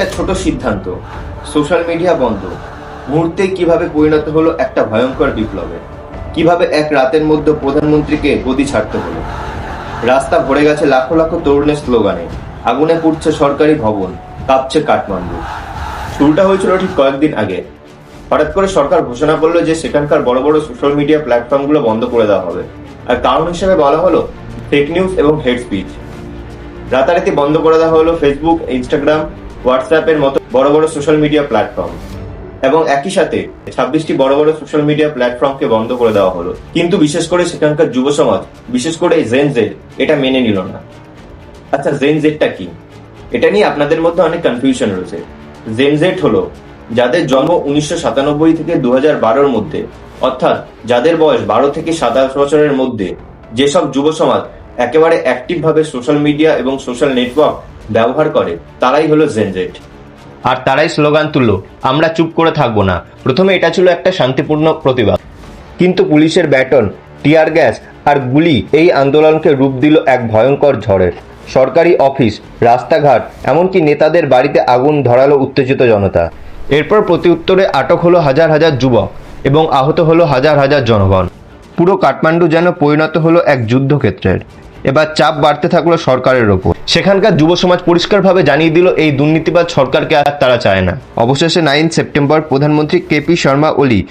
একটা ছোট সিদ্ধান্ত। সোশ্যাল মিডিয়া বন্ধ। মুহূর্তে কীভাবে পরিণত হলো একটা ভয়ঙ্কর বিপ্লবে? কীভাবে এক রাতের মধ্যে প্রধানমন্ত্রীকে গদি ছাড়তে হলো? রাস্তা ভরে গেছে লাখো লাখো তরুণের স্লোগানে, আগুনে পুড়ছে সরকারি ভবন, কাঁপছে কাঠমান্ডু। শুরুটা হয়েছিল ঠিক কয়েকদিন আগে। হঠাৎ করে সরকার ঘোষণা করল যে সেখানকার বড় বড় সোশ্যাল মিডিয়া প্ল্যাটফর্মগুলো বন্ধ করে দেওয়া হবে। আর কারণ হিসেবে বলা হলো ফেক নিউজ এবং হেড স্পিচ রাতারাতি বন্ধ করে দেওয়া হলো ফেসবুক ইনস্টাগ্রাম হোয়াটসঅ্যাপের মতো বড় বড় সোশ্যাল মিডিয়া প্ল্যাটফর্ম এবং একই সাথে ছাব্বিশটি বড় বড় সোশ্যাল মিডিয়া প্ল্যাটফর্মকে বন্ধ করে দেওয়া হলো। কিন্তু বিশেষ করে সেখানকার যুব সমাজ, বিশেষ করে জেন জেড এটা মেনে নিল না। আচ্ছা জেন জেডটা কি? এটা নিয়ে আপনাদের মধ্যে অনেক কনফিউশন রয়েছে। জেন জেড হলো যাদের জন্ম উনিশশো সাতানব্বই থেকে দু হাজার বারোর মধ্যে, অর্থাৎ যাদের বয়স বারো থেকে সাতাশ বছরের মধ্যে, যেসব যুব সমাজ একেবারে অ্যাক্টিভ ভাবে সোশ্যাল মিডিয়া এবং সোশ্যাল নেটওয়ার্ক ব্যবহার করে, তারাই হলো জেনজেট আর তারাই স্লোগান তুললো, আমরা চুপ করে থাকব না। প্রথমে এটা ছিল একটা শান্তিপূর্ণ প্রতিবাদ। কিন্তু পুলিশের ব্যাটন, টিয়ার গ্যাস আর গুলি এই আন্দোলনকে রূপ দিল এক ভয়ঙ্কর ঝড়ের। সরকারি অফিস, রাস্তাঘাট, এমনকি নেতাদের বাড়িতে আগুন ধরালো উত্তেজিত জনতা। এরপর প্রতিউত্তরে আটক হলো হাজার হাজার যুবক এবং আহত হলো হাজার হাজার জনগণ। পুরো কাঠমান্ডু যেন পরিণত হলো এক যুদ্ধক্ষেত্রের। এবার চাপ বাড়তে থাকল সরকারের ওপর। সেখানকার যুব সমাজ পরিষ্কারভাবে জানিয়ে দিল, এই দুর্নীতিবাদ সরকারকে আর তারা চায় না। অবশেষে নাইন সেপ্টেম্বর প্রধানমন্ত্রী কেপি শর্মা ওলি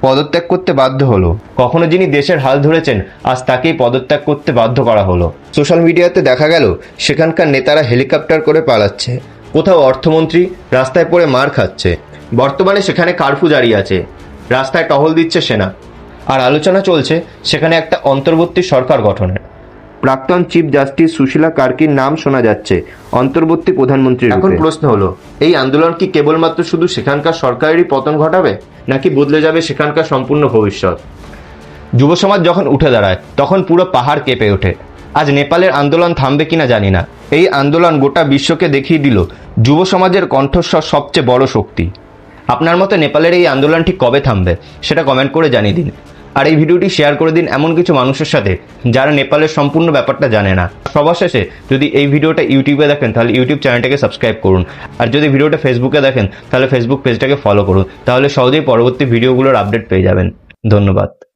পদত্যাগ করতে বাধ্য হলো। কখনো যিনি দেশের হাল ধরেছেন, আজ তাকেই পদত্যাগ করতে বাধ্য করা হলো। সোশ্যাল মিডিয়াতে দেখা গেল, সেখানকার নেতারা হেলিকপ্টার করে পালাচ্ছে। কোথাও অর্থমন্ত্রী রাস্তায় পড়ে মার খাচ্ছে। বর্তমানে সেখানে কারফু জারি আছে। রাস্তায় টহল দিচ্ছে সেনা। আর আলোচনা চলছে, সেখানে একটা অন্তর্বর্তী সরকার গঠনের। প্রাক্তন চিফ জাস্টিস সুশীলা কার্কির নাম শোনা যাচ্ছে অন্তর্বর্তী প্রধানমন্ত্রী এখন প্রশ্ন হলো এই আন্দোলন কি কেবলমাত্র শুধু সেখানকার সরকারেরই পতন ঘটাবে নাকি বদলে যাবে সেখানকার সম্পূর্ণ ভবিষ্যৎ? যুব সমাজ যখন উঠে দাঁড়ায় তখন পুরো পাহাড় কেঁপে ওঠে। আজ নেপালের আন্দোলন থামবে কিনা জানি না। এই আন্দোলন গোটা বিশ্বকে দেখিয়ে দিল যুব সমাজের কণ্ঠস্বর সবচেয়ে বড় শক্তি। আপনার মতে নেপালের এই আন্দোলনটি কবে থামবে সেটা কমেন্ট করে জানিয়ে দিন। আর এই ভিডিওটি শেয়ার করে দিন এমন কিছু মানুষের সাথে যারা নেপালের সম্পূর্ণ ব্যাপারটা জানে না। সবার শেষে যদি এই ভিডিওটা ইউটিউবে দেখেন, তাহলে ইউটিউব চ্যানেলটাকে সাবস্ক্রাইব করুন। আর যদি ভিডিওটা ফেসবুকে দেখেন, তাহলে ফেসবুক পেজটাকে ফলো করুন। তাহলে সহজেই পরবর্তী ভিডিওগুলোর আপডেট পেয়ে যাবেন। ধন্যবাদ।